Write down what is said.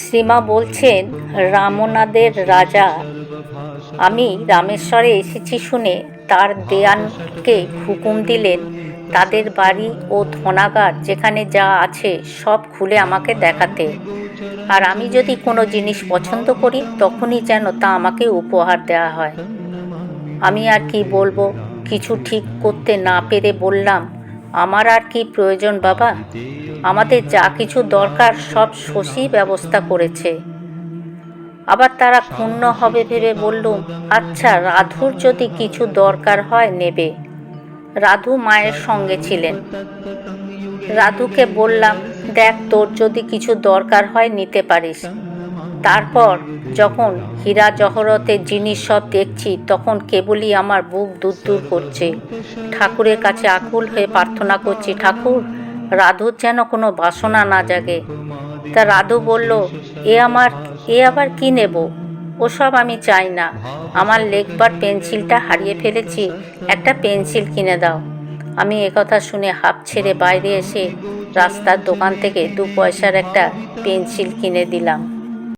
শ্রীমা বলছেন, রামনাদের রাজা। আমি রামেশ্বরে এসেছি শুনে তার দেয়ানকে হুকুম দিলেন, তাদের বাড়ি ও ধনাগার যেখানে যা আছে সব খুলে আমাকে দেখাতে। আর আমি যদি কোনো জিনিস পছন্দ করি, তখনই যেন তা আমাকে উপহার দেওয়া হয়। আমি আর কি বলব, কিছু ঠিক করতে না পেরে বললাম আমার আর কি প্রয়োজন, বাবা? আমাদের যা কিছু দরকার, সব শশী ব্যবস্থা করেছে। আবার তারা ক্ষুণ্ণ হবে ভেবে বললুম আচ্ছা রাধুর যদি কিছু দরকার হয়, নেবে। রাধু মায়ের সঙ্গে ছিলেন। রাধুকে বললাম দেখ, তোর যদি কিছু দরকার হয়, নিতে পারিস। তারপর যখন হীরা জহরতের জিনিস সব দেখছি, তখন কেবলই আমার বুক দূর দূর করছে। ঠাকুরের কাছে আকুল হয়ে প্রার্থনা করছি, ঠাকুর, রাধুর যেন কোনো বাসনা না জাগে। তা রাধু বলল, এ আমার, এ আবার কি নেব? ওসব আমি চাই না। আমার লেখবার পেন্সিলটা হারিয়ে ফেলেছি। একটা পেন্সিল কিনে দাও। আমি একথা শুনে হাফ ছেড়ে বাইরে এসে রাস্তার দোকান থেকে দু পয়সার একটা পেন্সিল কিনে দিলাম।